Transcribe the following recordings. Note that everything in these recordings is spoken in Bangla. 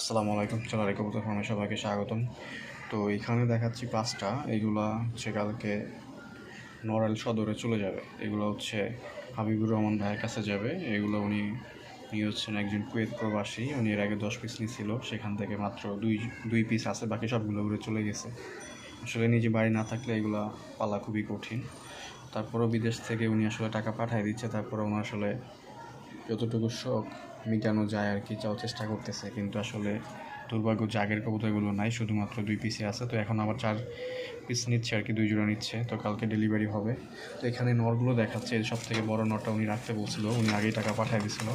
আসসালামু আলাইকুম চ্যানেল কবুতর ফার্মে সবাইকে স্বাগতম। তো এখানে দেখাচ্ছি পাঁচটা এইগুলা হচ্ছে কালকে নড়াইল সদরে চলে যাবে। এগুলো হচ্ছে হাবিবুর রহমান ভাইয়ের কাছে যাবে। এগুলো উনি উনি হচ্ছেন একজন কুয়েত প্রবাসী। উনি এর আগে দশ পিস নিয়েছিল সেখান থেকে মাত্র দুই দুই পিস আছে, বাকি সবগুলো ঘুরে চলে গেছে। আসলে নিজে বাড়ি না থাকলে এগুলা পালা খুবই কঠিন। তারপরেও বিদেশ থেকে উনি আসলে টাকা পাঠিয়ে দিচ্ছে। তারপরে উনি আসলে যতটুকু শখ মেটানো যায় আর কি চাও চেষ্টা করতেছে। কিন্তু আসলে দুর্ভাগ্য জাগের কবুতরগুলো নাই, শুধুমাত্র দুই পিসে আছে। তো এখন আবার চার পিস নিচ্ছে আর কি, দুই জোড়া নিচ্ছে। তো কালকে ডেলিভারি হবে। তো এখানে নরগুলো দেখাচ্ছে সব থেকে বড় নটটা উনি রাখতে বলছিল। উনি আগেই টাকা পাঠিয়ে দিছিল।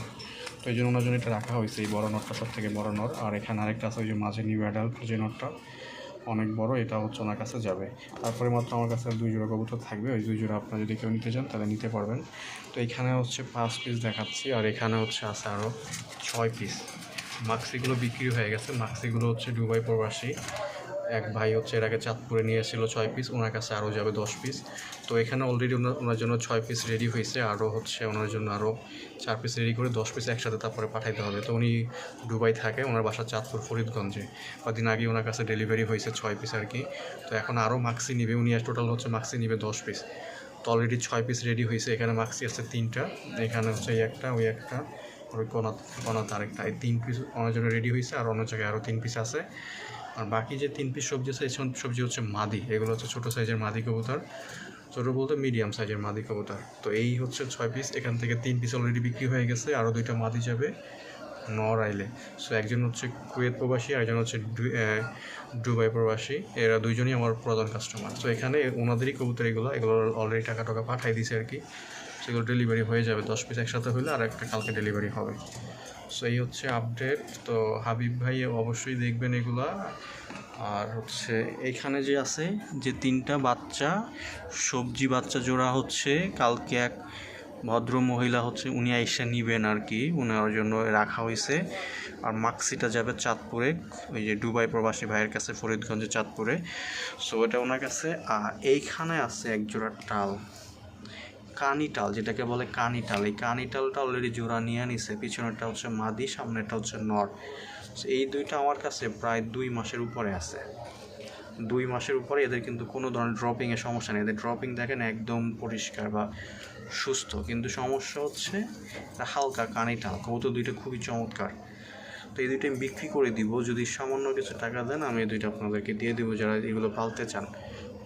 তো এই জন্য ওনার জন্য এটা রাখা হয়েছে, এই বড় নটটা সব থেকে বড় নর। আর এখানে আরেকটা আছে, ওই যে মাঝে নিউ অ্যাডাল্ট যে নটটা অনেক বড়, এটা হচ্ছে ওনার কাছে যাবে। তারপরে মাত্র আমার কাছে দুই জোড়া কবুতর থাকবে, ওই দুই জোড়া আপনারা যদি কেউ নিতে চান তাহলে নিতে পারবেন। তো এখানে হচ্ছে পাঁচ পিস দেখাচ্ছি, আর এখানে হচ্ছে আছে আরও ছয় পিস মাক্সিগুলো বিক্রি হয়ে গেছে, মাক্সিগুলো হচ্ছে দুবাই প্রবাসী। এক ভাই হচ্ছে আগে চাঁদপুরে নিয়ে এসেছিল ছয় পিস ওনার কাছে আরও যাবে দশ পিস তো এখানে অলরেডি ওনার ওনার জন্য ছয় পিস রেডি হয়েছে আরও হচ্ছে ওনার জন্য আরও চার পিস রেডি করে দশ পিস একসাথে তারপরে পাঠাইতে হবে। তো উনি দুবাই থাকে, ওনার বাসা চাঁদপুর, ফরিদগঞ্জে। কদিন আগে ওনার কাছে ডেলিভারি হয়েছে ছয় পিস আর কি। তো এখন আরও মাক্সি নিবে, উনি টোটাল হচ্ছে মাক্সি নিবে দশ পিস তো অলরেডি ছয় পিস রেডি হয়েছে, এখানে মাক্সি আছে তিনটা, এখানে হচ্ছে এই একটা, ওই একটা। কনাত কনাত আরেকটা। এই তিন পিস ওনার জন্য রেডি হয়েছে আর অন্য জায়গায় আরও তিন পিস আছে। আর বাকি যে তিন পিস সবজি আছে সবজি হচ্ছে মাদি। এগুলো হচ্ছে ছোটো সাইজের মাদি কবুতর। ছোটো বলতে মিডিয়াম সাইজের মাদি কবুতর। তো এই হচ্ছে ছয় পিস এখান থেকে তিন পিস অলরেডি বিক্রি হয়ে গেছে। আরও দুইটা মাদি যাবে নর আইলে। সো একজন হচ্ছে কুয়েত প্রবাসী একজন হচ্ছে দুবাই প্রবাসী। এরা দুইজনই আমার প্রধান কাস্টমার তো এখানে ওনাদেরই কবুতর এগুলো। এগুলো অলরেডি টাকা টাকা পাঠাই দিছে আর কি। সেগুলো ডেলিভারি হয়ে যাবে। দশ পিস একসাথে হলে আর একটা কালকে ডেলিভারি হবে। সো এই হচ্ছে আপডেট তো হাবিব ভাই অবশ্যই দেখবেন এগুলা। আর হচ্ছে এখানে যে আছে, যে তিনটা বাচ্চা, সবজি বাচ্চা জোড়া হচ্ছে, কালকে এক ভদ্র মহিলা হচ্ছে, উনি আইসা নিবেন আর কি। ওনার জন্য রাখা হয়েছে আর মাক্সিটা যাবে চাঁদপুরে, ওই যে দুবাই প্রবাসী ভাইয়ের কাছে ফরিদগঞ্জে চাঁদপুরে। সো এটা ওনার কাছে। আর এইখানে আছে এক জোড়া টাল। কানিটাল, যেটাকে বলে কানিটাল। এই কানিটালটা অলরেডি জোড়া নিয়ে নিছে, পিছনেরটা হচ্ছে মাদি, সামনেরটা হচ্ছে নর। এই দুইটা আমার কাছে প্রায় দুই মাসের উপরে আছে। দুই মাসের উপরে এদের কিন্তু কোনো ধরনের ড্রপিংয়ের সমস্যা নেই। এদের ড্রপিং দেখেন একদম পরিষ্কার বা সুস্থ। কিন্তু সমস্যা হচ্ছে হালকা কানিটাল। কবুতর দুইটা খুবই চমৎকার। তো এই দুইটা আমি বিক্রি করে দিব। যদি সামান্য কিছু টাকা দেন, আমি এই দুইটা আপনাদেরকে দিয়ে দিব। যারা এগুলো পালতে চান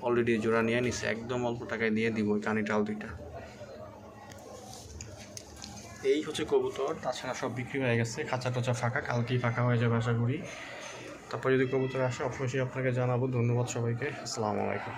অলরেডি জোড়া নিয়ে নিছে, একদম অল্প টাকায় দিয়ে দিব কানিটাল দুইটা। এই হচ্ছে কবুতর, তাছাড়া সব বিক্রি হয়ে গেছে, খাঁচা টাচা ফাঁকা, কালকেই ফাঁকা হয়ে যাবে আশা করি। তারপর যদি কবুতর আসে, অবশ্যই আপনাকে জানাব, ধন্যবাদ সবাইকে, আসসালামু আলাইকুম।